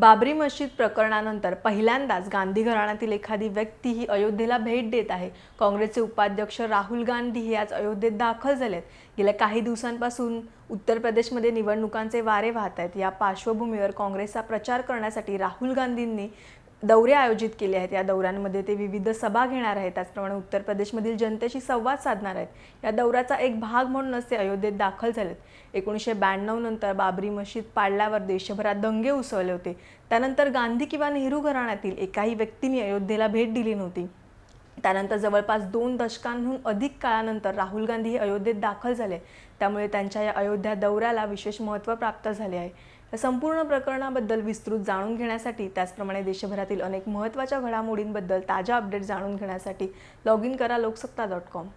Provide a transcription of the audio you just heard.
बाबरी मशीद प्रकरणानंतर पहिल्यांदाच गांधी घराण्यातील एखादी व्यक्ती ही अयोध्येला भेट देत आहे. काँग्रेसचे उपाध्यक्ष राहुल गांधी हे आज अयोध्येत दाखल झालेत. गेल्या काही दिवसांपासून उत्तर प्रदेशमध्ये निवडणुकांचे वारे वाहत आहेत या पार्श्वभूमीवर काँग्रेसचा प्रचार करण्यासाठी राहुल गांधींनी दौरे आयोजित केले आहेत. या दौऱ्यांमध्ये ते विविध सभा घेणार आहेत. त्याचप्रमाणे उत्तर प्रदेशमधील जनतेशी संवाद साधणार आहेत. या दौऱ्याचा एक भाग म्हणूनच ते अयोध्येत दाखल झालेत. एकोणीसशे ब्याण्णव नंतर बाबरी मशीद पाडल्यावर देशभरात दंगे उसळले होते. त्यानंतर गांधी किंवा नेहरू घराण्यातील एकाही व्यक्तीने अयोध्येला भेट दिली नव्हती. त्यानंतर जवळपास दोन दशकांहून अधिक काळानंतर राहुल गांधी हे अयोध्येत दाखल झाले. त्यामुळे त्यांच्या या अयोध्या दौऱ्याला विशेष महत्त्व प्राप्त झाले आहे. या संपूर्ण प्रकरणाबद्दल विस्तृत जाणून घेण्यासाठी त्याचप्रमाणे देशभरातील अनेक महत्त्वाच्या घडामोडींबद्दल ताज्या अपडेट जाणून घेण्यासाठी लॉग इन करा लोकसत्ता डॉट कॉम